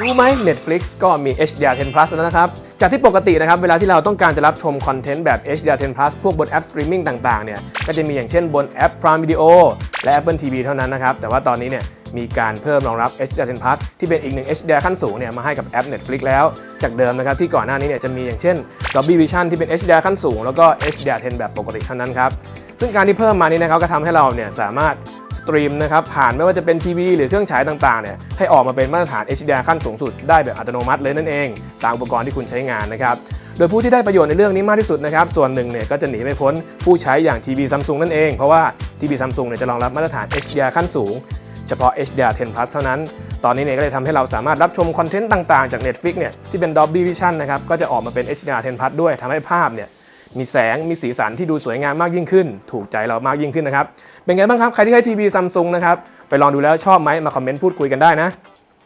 รู้ไหม Netflix ก็มี HDR10 Plus แล้วนะครับ จากที่ปกตินะครับ เวลาที่เราต้องการจะรับชมคอนเทนต์แบบ HDR10 Plus พวกบนแอปสตรีมมิ่งต่างๆ เนี่ย ก็จะมีอย่างเช่นบนแอป Prime Video และ Apple TV เท่านั้นนะครับ แต่ว่าตอนนี้เนี่ยมีการเพิ่มรองรับ HDR10 Plus ที่เป็นอีกหนึ่ง HDR ขั้นสูงเนี่ยมาให้กับแอป Netflix แล้ว จากเดิมนะครับที่ก่อนหน้านี้เนี่ยจะมีอย่างเช่น Dolby Vision ที่เป็น HDR ขั้นสูง แล้วก็ HDR10 แบบปกติเท่านั้นครับ ซึ่งการที่เพิ่มมานี้นะครับก็ทำให้เราเนี่ยสามารถ สตรีมนะครับผ่านไม่ว่าจะเป็นทีวีหรือเครื่องฉายต่างๆเนี่ยให้ออกมาเป็นมาตรฐาน HDR ขั้นสูงสุดได้แบบอัตโนมัติเลยนั่นเอง ตามอุปกรณ์ที่คุณใช้งานนะครับโดยผู้ที่ได้ประโยชน์ในเรื่องนี้มากที่สุดนะครับ ส่วนหนึ่งเนี่ยก็จะหนีไม่พ้นผู้ใช้อย่างทีวีซัมซุงนั่นเอง เพราะว่าทีวีซัมซุงเนี่ยจะรองรับมาตรฐาน HDR ขั้นสูง เฉพาะ HDR10 Plus เท่านั้น ตอนนี้เนี่ยก็เลยทำให้เราสามารถรับชมคอนเทนต์ต่างๆ จาก Netflix เนี่ยที่เป็น Dolby Vision นะครับก็จะออกมาเป็น HDR10 Plus ด้วยทำให้ภาพเนี่ย มีแสงมีสีสันที่ดูสวยงามมากยิ่งขึ้น ถูกใจเรามากยิ่งขึ้นนะครับ เป็นไงบ้างครับ ใครที่ใช้ทีวีซัมซุงนะครับ ไปลองดูแล้วชอบไหมมาคอมเมนต์พูดคุยกันได้นะ